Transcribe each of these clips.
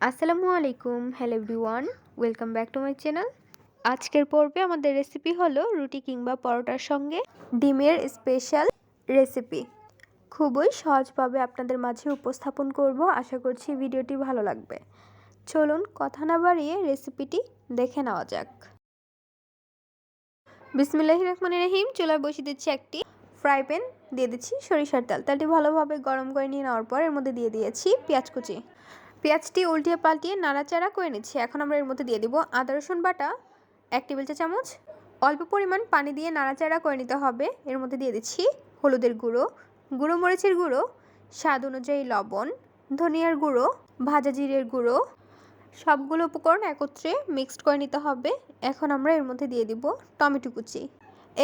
আসসালামু আলাইকুম hello everyone welcome back to my channel আজকের পর্বে আমাদের রেসিপি হলো রুটি কিংবা পরোটার সঙ্গে ডিমের স্পেশাল রেসিপি খুবই সহজভাবে আপনাদের মাঝে উপস্থাপন করব, আশা করছি ভিডিওটি ভালো লাগবে। চলুন কথা না বাড়িয়ে রেসিপিটি দেখে নেওয়া যাক। বিসমিল্লাহ রহমান রহিম, চুলায় বসিয়ে দিচ্ছি একটি ফ্রাই প্যান দিয়ে দিচ্ছি সরিষার তেল। তেলটি ভালোভাবে গরম করে নিয়ে নেওয়ার পর এর মধ্যে দিয়ে দিয়েছি পেঁয়াজ কুচি। পেঁয়াজটি উল্টিয়ে পাল্টিয়ে নাড়াচাড়া করে নিচ্ছি। এখন আমরা এর মধ্যে দিয়ে দিব আদা, রসুন বাটা, এক টেবিল চা চামচ। অল্প পরিমাণ পানি দিয়ে নাড়াচাড়া করে নিতে হবে। এর মধ্যে দিয়ে দিচ্ছি হলুদের গুঁড়ো গুঁড়ো মরিচের গুঁড়ো, স্বাদ অনুযায়ী লবণ, ধনিয়ার গুঁড়ো, ভাজা জিরের গুঁড়ো। সবগুলো উপকরণ একত্রে মিক্সড করে নিতে হবে। এখন আমরা এর মধ্যে দিয়ে দিব টমেটো কুচি।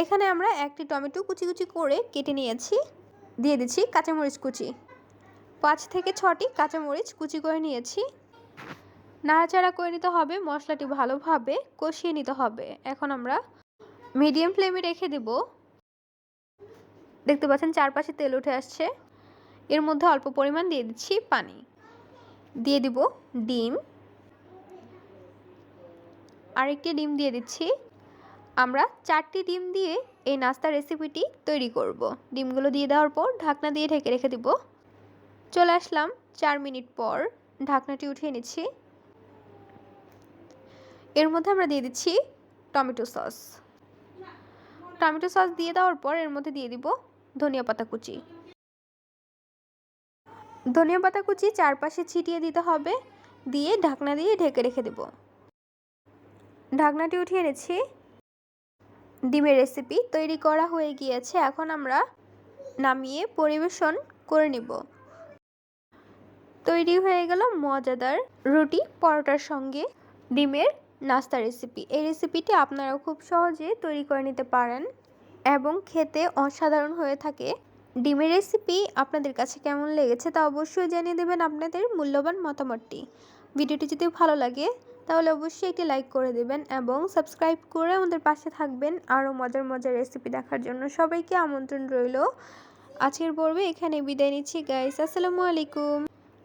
এখানে আমরা একটি টমেটো কুচি কুচি করে কেটে নিয়েছি। দিয়ে দিচ্ছি কাঁচামরিচ কুচি। পাঁচ থেকে ছটি কাঁচামরিচ কুচি করে নিয়েছি। নাড়াচাড়া করে নিতে হবে, মশলাটি ভালোভাবে কষিয়ে নিতে হবে। এখন আমরা মিডিয়াম ফ্লেমে রেখে দেব। দেখতে পাচ্ছেন চারপাশে তেল উঠে আসছে। এর মধ্যে অল্প পরিমাণ দিয়ে দিচ্ছি পানি। দিয়ে দিব ডিম। আরেকটি ডিম দিয়ে দিচ্ছি। আমরা চারটি ডিম দিয়ে এই নাস্তা রেসিপিটি তৈরি করব। ডিমগুলো দিয়ে দেওয়ার পর ঢাকনা দিয়ে ঢেকে রেখে দিব। চলে আসলাম চার মিনিট পর। ঢাকনাটি উঠিয়ে নিচ্ছি। এর মধ্যে আমরা দিয়ে দিচ্ছি টমেটো সস। টমেটো সস দিয়ে দেওয়ার পর এর মধ্যে দিয়ে দিব ধনিয়া পাতা কুচি। ধনিয়া পাতা কুচি চারপাশে ছিটিয়ে দিতে হবে। দিয়ে ঢাকনা দিয়ে ঢেকে রেখে দেব। ঢাকনাটি উঠিয়ে নিচ্ছি ডিমের রেসিপি তৈরি করা হয়ে গিয়েছে। এখন আমরা নামিয়ে পরিবেশন করে নিব। তৈরি হয়ে গেল মজাদার রুটি পরোটার সঙ্গে ডিমের নাস্তা রেসিপি এই রেসিপিটি আপনারাও খুব সহজে তৈরি করে নিতে পারেন এবং খেতে অসাধারণ হয়ে থাকে। ডিমের রেসিপি আপনাদের কাছে কেমন লেগেছে তা অবশ্যই জানিয়ে দেবেন আপনাদের মূল্যবান মতামতটি। ভিডিওটি যদি ভালো লাগে, তাহলে অবশ্যই একটি লাইক করে দেবেন এবং সাবস্ক্রাইব করে আমাদের পাশে থাকবেন। আরও মজার মজার রেসিপি দেখার জন্য সবাইকে আমন্ত্রণ রইল। আজকের পর্বে এখানে বিদায় নিচ্ছি। গাইস আসসালামু আলাইকুম।